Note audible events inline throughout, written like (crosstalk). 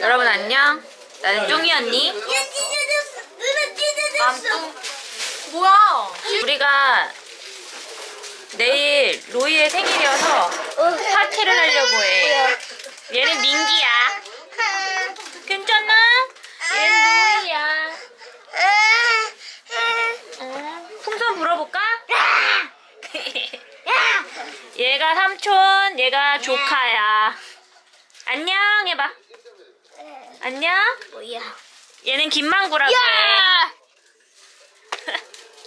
여러분 안녕. 나는 쫑이 언니. 얘 찢어졌어. 누나 찢어졌어. 뭐야? 우리가 내일 로이의 생일이어서 파티를 하려고 해. 얘는 민기야. 괜찮아? 얘는 로이야. 어, 풍선 불어볼까? (laughs) 얘가 삼촌, 얘가 조카야. 안녕 해봐. 안녕. 뭐야? 얘는 김망구라고 해.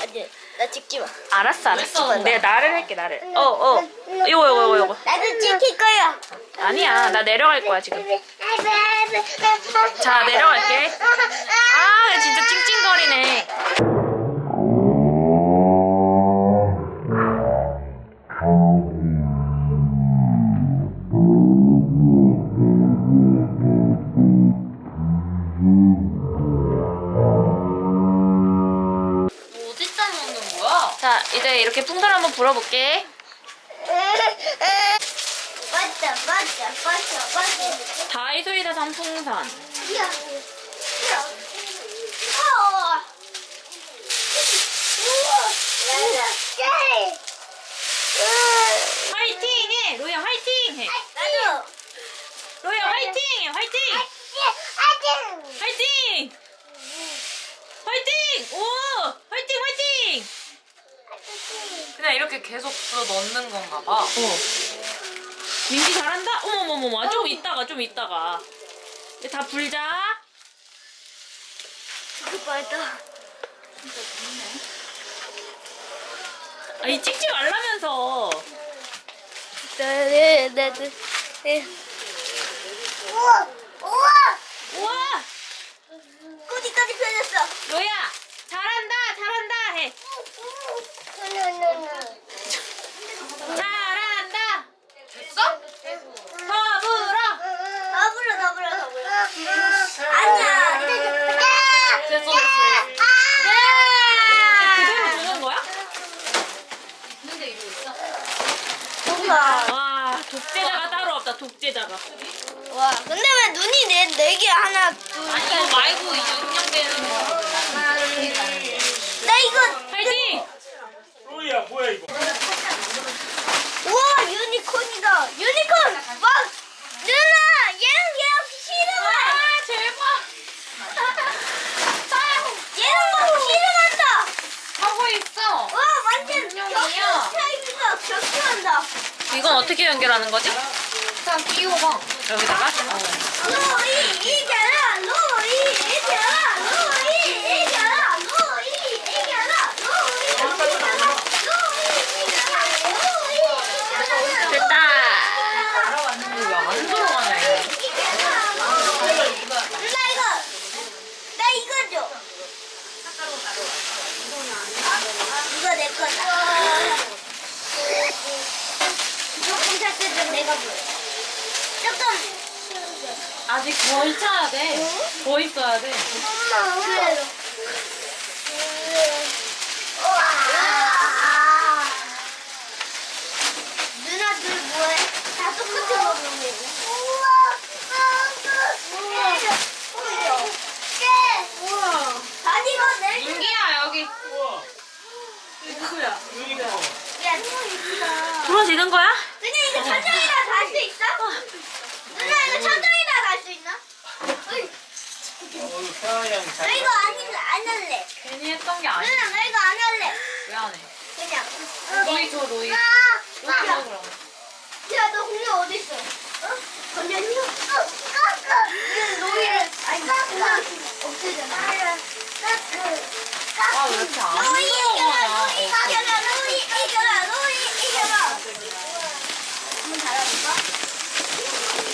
아니, 나 찍지 마. 알았어, 알았어. 내가 나를 할게, 나를. 어, 어. 이거, 이거, 이거, 이거. 나도 찍힐 거야. 아니야, 나 내려갈 거야, 지금. 자, 내려갈게. (laughs) 아, 얘 진짜 찡찡거리네. 자, 이제 이렇게 풍선 한번 불어볼게. 맞다, 맞다, 맞다, 맞다. 다이소에다 산 풍선. 야, 야. 어. 우와, 나도 제. 화이팅 해! 로이야, 화이팅 해! 나도. 로이야, 화이팅 해! 화이팅! 화이팅! 화이팅, 화이팅! 그냥 이렇게 계속 불어 넣는 건가 봐. 어. 민기 잘한다? 어머머머머. 좀 이따가, 좀 이따가. 이제 다 불자. 맞다. 아니, 찍지 말라면서. 나도, 나도. 우와, 우와. 우와! 꼬리까지 펴졌어. 로이야! 잘한다! 잘한다! 해! 잘한다! 됐어? 더 불어! 더 불어, 더 불어, 더 불어. 아니야. 됐어, 됐어. 그대로 두는 거야? 근데 이거 있어? 뭔가. 와, 독재자가 따로 없다, 독재자가. 와, 근데 왜 눈이 네, 네 개, 하나, 둘, 아니, 셋. 이거 말고 인형되는 거. 나 이거, 화이팅! 로이야 뭐야 이거? 우와, 유니콘이다. 유니콘! 막, 누나, 얘는 얘랑 씨름해. 아, 제발! 얘는 막 씨름한다. 하고 있어. 와, 완전 격투 타입이다. 격투한다. 이건 어떻게 연결하는 거지? 그냥 끼워봐. 여기다가? 로이 이겨라. 로이 이겨라. 로이 이겨라. 로이 이겨라. 로이 이겨라. 로이 이겨라. 로이 이겨라. 됐다! 왜안 들어가냐, 이거. 나 이거 나 이거 줘. 이거 내 거다. 조금 조금. 아직 더 있어야 돼. 더 있어야 돼. 엄마. 그래도. 우와. 누나들 뭐해? 다 똑같은 거 보고 있네. 우와. 우와. 아니 이거 내 민기야, 여기. 우와 누구야? 유니콘 야, 이거 있다. 부러지는 거야? 그냥 이거 천장이라 달 수 있어? 천장이라 달수 있나? 어이, 어나잘 이거 안, 안 할래. 괜히 했던 게 아니야. 누나 나 이거 안 할래. 왜 안 해? 그냥. 로이 줘, 로이. 아, 로이 줘, 야, 그럼. 야, 너 공룡 어디 있어? 어? 건전이요? 어, 까까. 이거 노이를 아니 까까 없애잖아. 아, 왜 이렇게 안 로이. 로이 로이 이겨라, 로이 이겨라. 한번 잘해볼까? 아니다. 로이 있잖아.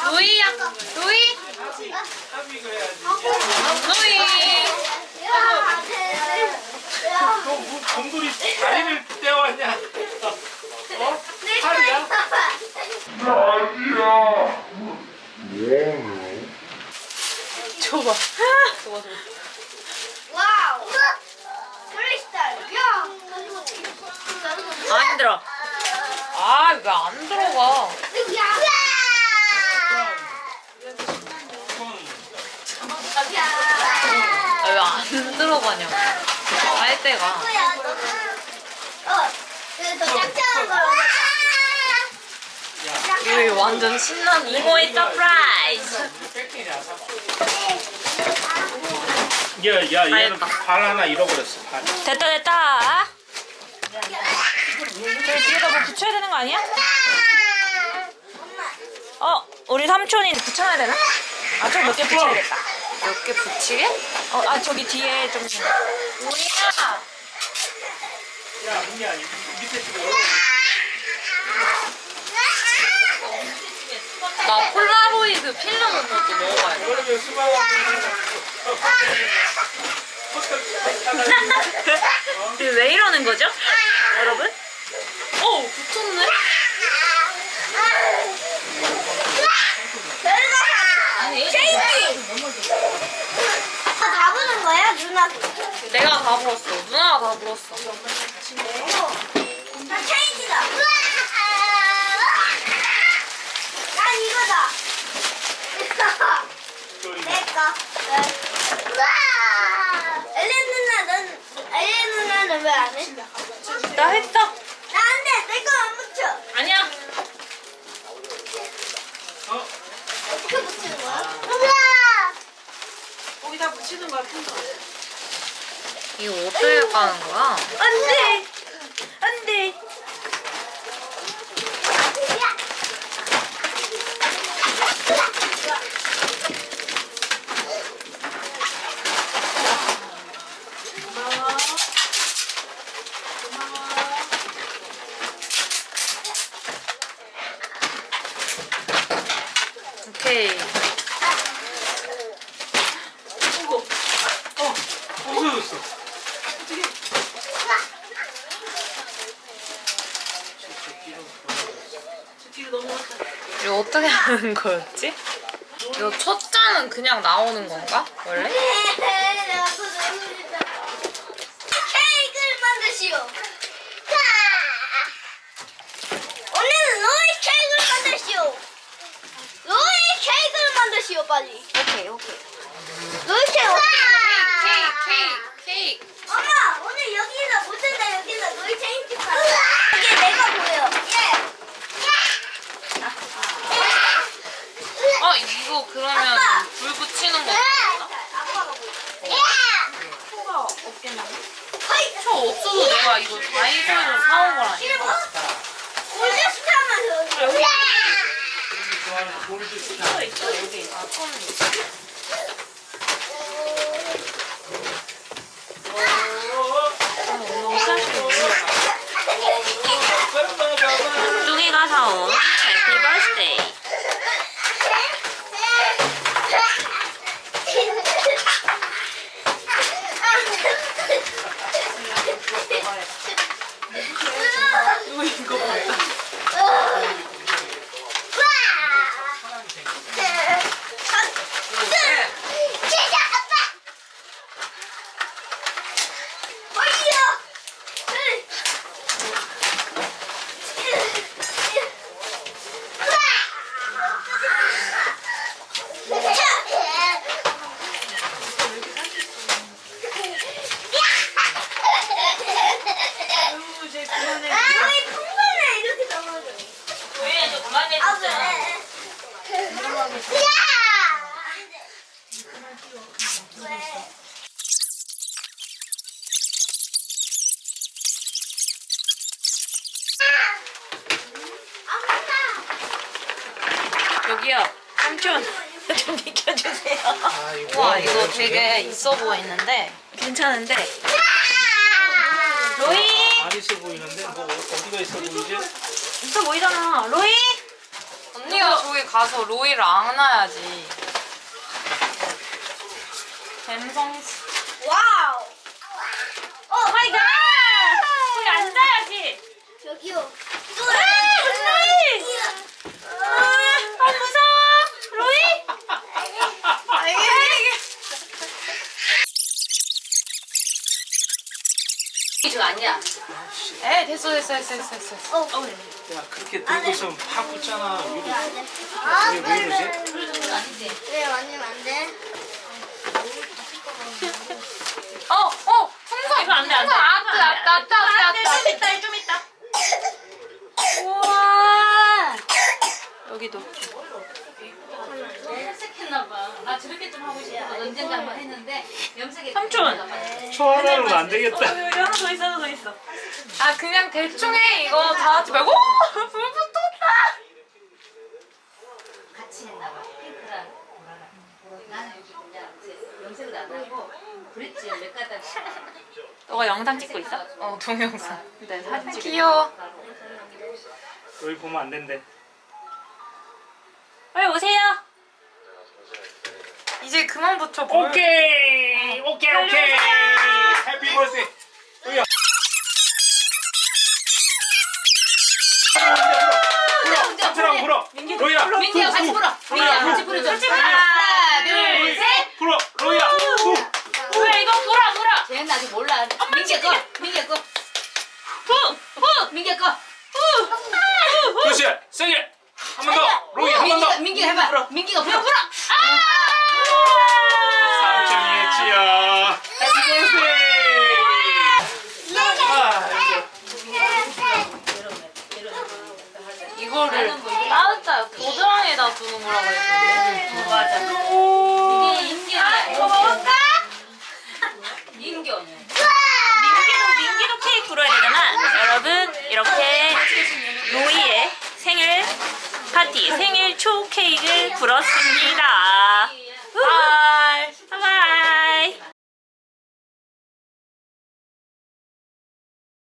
야, 로이야, 로이. 합의 합의가 해야지. 로이. 너 뭐, 곰돌이 다리를 떼왔냐? 어? 내 팔이야? 줘봐. 줘봐, 줘봐. 와우. 크리스탈. 야. 안 힘들어. 아, 왜 안 들어가? 야. 야. 아, 왜 안 뭐야. 어. 그래서 짝짝한 거. 여기 완전 신나는 이모의 서프라이즈. 야, 야, 얘는 알겠다. 발 하나 잃어버렸어. 발. 됐다 됐다. 저기 뒤에다 뭐 붙여야 되는 거 아니야? 어, 우리 삼촌이 붙여놔야 되나? 아, 좀 몇 개 붙여야겠다. 몇 개 붙이게? 어, 아 저기 뒤에 좀. 뭐야? 야, 문이야. 이 밑에 지금 열어. 나 폴라로이드 필름 온 것도 먹어봐야 돼. 그러면 수박하고 이게 왜 이러는 거죠? 여러분? 어, 붙었네? 아니, 다 잡으는 거야, 누나? 내가 다 불었어. 누나가 다 불었어. 나 체인지다. 난 이거다. 내 거. 엘렌 누나, 넌 엘렌 누나는 왜 안 해? 나 했어. 나 안 돼. 내거안 붙여. 아니야. 어떻게 붙이는 거야? 거기다 붙이는 거야 큰 거. 이거 어떻게 까는 거야? 안 돼. 안 돼. 오케이. 없어졌어. 저 뒤로 넘어갔다. 이거 어떻게 하는 거였지? 이거 첫 잔은 그냥 나오는 건가? 원래? 힘들다. 케이크를 만드시오. 오늘은 로이 케이크를 만드시오. 로이 케이크를 만드시오 빨리. 오케이 오케이. 로이 케이크 케이크, 케이크, 케이크. 엄마 오늘 여기서 못한다 여기서 로이 케이크 가. 이게 내가 보여. 예. 어, 이거 그러면 불 붙이는 거 없나? 아빠가 보여. 코가 없겠나? 저 없어도 내가 이거 다이소에서 사온 거라니까. 싫어? 골드스타만 더. 좋아하는 골드 스타. 아, 처음 봤어. 뚱이가 사온 해피 버스데이. 이거 이거 봤다. 진짜 아빠. 어이요. 아유 이제 그만해. 아, 왜 풍선을 이렇게 넘어져? 왜 이제 그만해 아, 진짜. 왜? 야! 왜? 여기요. 삼촌. (laughs) 좀 비켜주세요. 아, 이거 와, 이거 되게 있어 보이는데. 괜찮은데. 로이. 안 있어 보이는데 뭐 어디가 있어 보이지? 있어 보이잖아. 로이. 언니가 저기 가서 로이를 안아야지. 갬성. 와우. 어 마이 갓. 거기 앉아야지. 저기요. 로이! 아 무서워. 로이? 아, 이게, 이게. 이거 아니야. 에, 됐어, 됐어, 됐어, 됐어. 됐어. 야 그렇게 들고 있으면 팍 붙잖아. 위로. 아, 이게 왜 이러지? 아니지. 네, 완전 안 돼. 어, 어, 풍선. 이거 안 돼, 안 돼. 풍선, 아, 뜨, 아, 따, 따, 따, 따. 좀 있다, 좀 있다. 우와. 여기도. 나 저렇게 좀 하고 싶어서 언젠가 한번 했는데 염색이 삼촌. 초 하나는 안 되겠다. 어, 여기 하나 더 있어, 하나 더 있어. 아, 그냥 대충 해. 이거 다 하지 말고. (laughs) 불 붙었다. 같이 했나 봐. 핑크랑 뭐라 나는 그냥 이제 염색을 안 하고 브릿지 몇 가닥 (laughs) 너가 영상 찍고 있어? 어, 동영상. 네, 사진 찍고. 귀여워. 여기 보면 안 된대. 빨리 오세요. 이제 그만 붙여. 뭘. 오케이 오케이 오케이. 해피. 불어. 삼촌하고 불어. 로이야. 민기야 같이 불어. 민기야 같이 부르죠. 하나, 둘, 셋. 불어. 로이야. 후. 왜 이거 불어, 불어. 쟤는 아직 몰라. 민기야 거. 민기야 거. 후, 후, 민기야 거. 그렇지. 세게. 한 번 더. 로이 한 번 더. 민기가 민기가 해봐. 민기가 불어. 불어. 삼촌이 했지요. 해피 버스데이. 아, 이거를 따뜻하 도장에다 두는 거라고 그랬는데. 맞아. 이게 인견이야. 이거 먹을까? 인견. 민기도 민기도 케이크 불어야 되잖아. 여러분 이렇게 로이의 생일 파티 생일 초 케이크를 불었습니다.